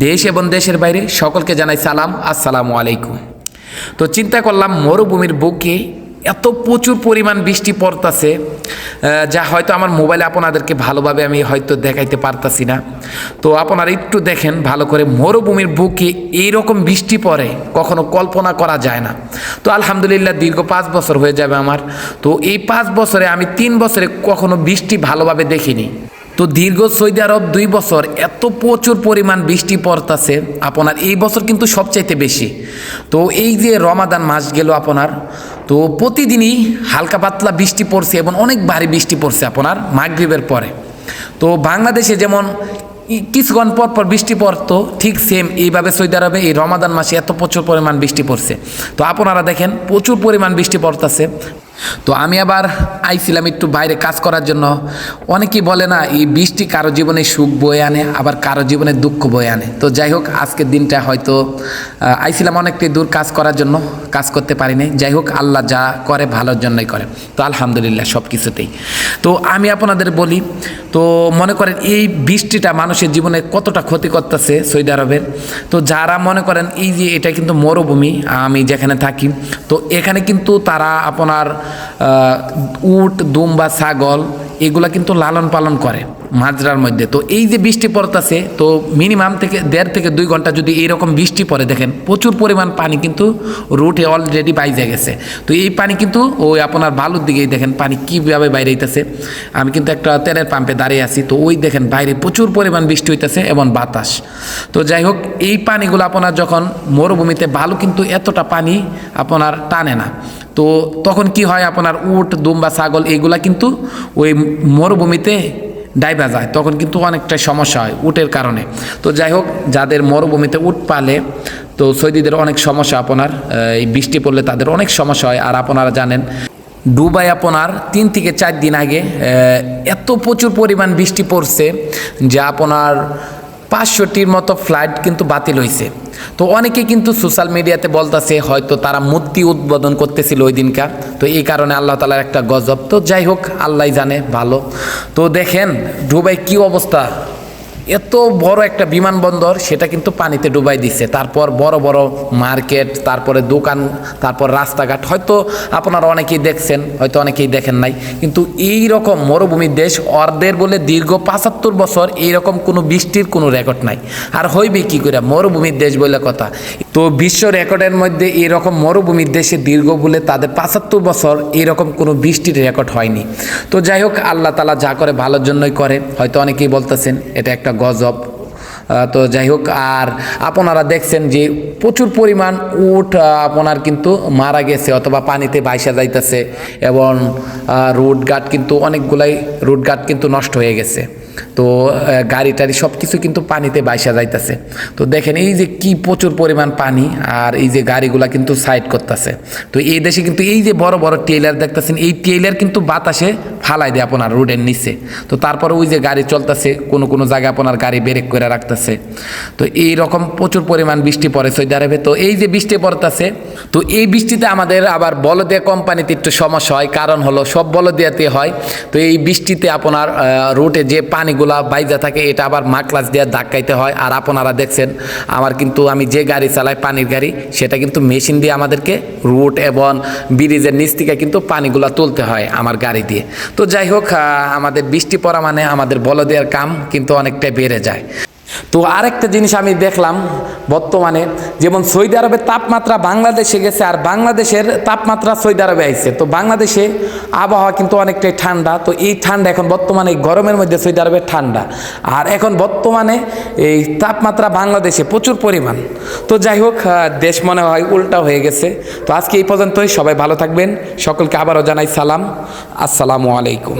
দেশ এবং দেশের বাইরে সকলকে জানাই সালাম, আসসালামু আলাইকুম। তো চিন্তা করলাম মরুভূমির বুকে এত প্রচুর পরিমাণ বৃষ্টি পড়তাছে যা হয়তো আমার মোবাইলে আপনাদেরকে ভালোভাবে আমি হয়তো দেখাইতে পারতাছি না। তো আপনারা একটু দেখেন ভালো করে মরুভূমির বুকে এইরকম বৃষ্টি পড়ে, কখনো কল্পনা করা যায় না। তো আলহামদুলিল্লাহ দীর্ঘ পাঁচ বছর হয়ে যাবে আমার। তো এই পাঁচ বছরে আমি তিন বছরে কখনো বৃষ্টি ভালোভাবে দেখিনি। তো দীর্ঘ সৌদি আরব দুই বছর এত প্রচুর পরিমাণ বৃষ্টি পড়তাছে, আপনার এই বছর কিন্তু সবচাইতে বেশি। তো এই যে রমাদান মাস গেল আপনার, তো প্রতিদিনই হালকা পাতলা বৃষ্টি পড়ছে এবং অনেক ভারী বৃষ্টি পড়ছে আপনার মাগরিবের পরে। তো বাংলাদেশে যেমন কিছুক্ষণ পর পর বৃষ্টি পড়তো, ঠিক সেম এইভাবে সৌদি আরবে এই রমাদান মাসে এত প্রচুর পরিমাণ বৃষ্টি পড়ছে। তো আপনারা দেখেন, প্রচুর পরিমাণ বৃষ্টি পড়তেছে তো আমি আবার আইছিলাম একটু বাইরে কাজ করার জন্য। অনেকেই বলে না, এই বৃষ্টি কারও জীবনে সুখ বয়ে আনে, আবার কারও জীবনে দুঃখ বয়ে আনে। তো যাই হোক, আজকের দিনটা হয়তো আইছিলাম অনেকটাই দূর কাজ করার জন্য, কাজ করতে পারিনি যাই হোক, আল্লাহ যা করে ভালোর জন্যই করে। তো আলহামদুলিল্লাহ, সব কিছুতেই। তো আমি আপনাদের বলি, তো মনে করেন এই বৃষ্টিটা মানুষের জীবনে কতটা ক্ষতি করতেছে সৌদি আরবের। তো যারা মনে করেন, এই যে এটা কিন্তু মরুভূমি, আমি যেখানে থাকি, তো এখানে কিন্তু তারা আপনার উট দুম্বা ছাগল এগুলা কিন্তু লালন পালন করে। মাজরার মধ্যে। তো এই যে বৃষ্টি পড়তেছে, তো মিনিমাম থেকে দেড় থেকে দুই ঘণ্টা যদি এইরকম বৃষ্টি পড়ে, দেখেন প্রচুর পরিমাণ পানি কিন্তু রুটে অলরেডি বাইজে গেছে। তো এই পানি কিন্তু ওই আপনার বালুর দিকেই দেখেন পানি কীভাবে বাইরে হইতেছে। আমি কিন্তু একটা তেলের পাম্পে দাঁড়িয়ে আছি, তো ওই দেখেন বাইরে প্রচুর পরিমাণ বৃষ্টি হইতেছে এবং বাতাস। তো যাই হোক, এই পানিগুলো আপনার যখন মরুভূমিতে বালু কিন্তু এতটা পানি আপনার টানে না। তো তখন কি হয়, আপনার উট, দুম্বা, ছাগল, এগুলা কিন্তু ওই মরুভূমিতে ডাইবা যায়, তখন কিন্তু অনেকটা সমস্যা হয় উটের কারণে। তো যাই হোক, যাদের মরুভূমিতে উট পালে, তো সৈদিদের অনেক সমস্যা আপনার এই বৃষ্টি পড়লে তাদের অনেক সমস্যা হয়। আর আপনারা জানেন ডুবাই আপনার তিন থেকে চার দিন আগে এত প্রচুর পরিমাণ বৃষ্টি পড়ছে যে আপনার পাঁচশোটির মতো ফ্লাইট কিন্তু বাতিল হয়েছে তো অনেকে কিন্তু সোশ্যাল মিডিয়াতে বলতেছে, হয়তো তারা মূর্তি উদ্বোধন করতেছিল ওই দিনকার তো এই কারণে আল্লাহ তালার একটা গজব। তো যাই হোক আল্লাহ জানে, ভালো। তো দেখেন ডুবাই কি অবস্থা? এত বড় একটা বিমানবন্দর, সেটা কিন্তু পানিতে ডুবাই দিচ্ছে তারপর বড় বড় মার্কেট, তারপরে দোকান, তারপর রাস্তাঘাট। হয়তো আপনারা অনেকেই দেখছেন, হয়তো অনেকেই দেখেন নাই। কিন্তু এই রকম মরুভূমির দেশ অর্ধের বলে দীর্ঘ পঁচাত্তর বছর এই রকম কোনো বৃষ্টির কোনো রেকর্ড নাই। আর হইবে কী করে? মরুভূমির দেশ বলে কথা। তো বিশ্ব রেকর্ডের মধ্যে এরকম মরুভূমির দেশে দীর্ঘ বলে তাদের পাঁচাত্তর বছর এরকম কোনো বৃষ্টির রেকর্ড হয়নি। তো যাই হোক আল্লাহ তালা যা করে ভালোর জন্যই করে। হয়তো অনেকেই বলতেছেন এটা একটা গজব। তো যাই হোক আর আপনারা দেখছেন যে প্রচুর পরিমাণ আহ, আপনার কিন্তু মারা গেছে অথবা পানিতে ভাইসা যাইতেছে এবং রুট গার্ড কিন্তু অনেকগুলাই রুট গার্ড কিন্তু নষ্ট হয়ে গেছে। তো গাড়ি টাড়ি সব কিছু কিন্তু পানিতে বাইসা যাইতেছে। তো দেখেন এই যে কি প্রচুর পরিমাণ পানি আর এই যে গাড়িগুলা কিন্তু সাইড করতেছে। তো এই দেশে কিন্তু এই যে বড় বড় টেইলার দেখতেছেন, এই টেইলার কিন্তু বাতাসে ফালাই দেয় আপনার রোডের নিচে। তো তারপরে ওই যে গাড়ি চলতেছে, কোনো কোনো জায়গায় আপনার গাড়ি ব্রেক করে রাখতেছে। তো এই রকম প্রচুর পরিমাণ বৃষ্টি পড়ে সৌদি আরবে। তো এই যে বৃষ্টি পড়তেছে, তো এই বৃষ্টিতে আমাদের আবার বলদিয়া কোম্পানিতে একটু সমস্যা হয়। কারণ হলো সব বলদিয়াতে হয়। তো এই বৃষ্টিতে আপনার রুটে যে পানিগুলা বাইজা থাকে, এটা আবার মাকলাস দিয়ে ধাক্কাইতে হয়। আর আপনারা দেখছেন, আমার কিন্তু আমি যে গাড়ি চালাই পানির গাড়ি, সেটা কিন্তু মেশিন দিয়ে আমাদেরকে রুট এবং ব্রিজের নিচ থেকে কিন্তু পানিগুলা তুলতে হয় আমার গাড়ি দিয়ে। তো যাই হোক আমাদের বৃষ্টি পড়া মানে আমাদের বলদিয়ার কাম কিন্তু অনেকটাই বেড়ে যায়। তো আরেকটা জিনিস আমি দেখলাম বর্তমানে, যেমন সৌদি আরবের তাপমাত্রা বাংলাদেশে গেছে আর বাংলাদেশের তাপমাত্রা সৌদি আরবে আইছে। তো বাংলাদেশে আবহাওয়া কিন্তু অনেকটাই ঠান্ডা, তো এই ঠান্ডা এখন বর্তমানে গরমের মধ্যে সৌদি আরবে ঠান্ডা। আর এখন বর্তমানে এই তাপমাত্রা বাংলাদেশে প্রচুর পরিমাণ। তো যাই হোক দেশ মনে হয় উল্টা হয়ে গেছে। তো আজকে এই পর্যন্তই, সবাই ভালো থাকবেন। সকলকে আবারও জানাই সালাম। আসসালামু আলাইকুম।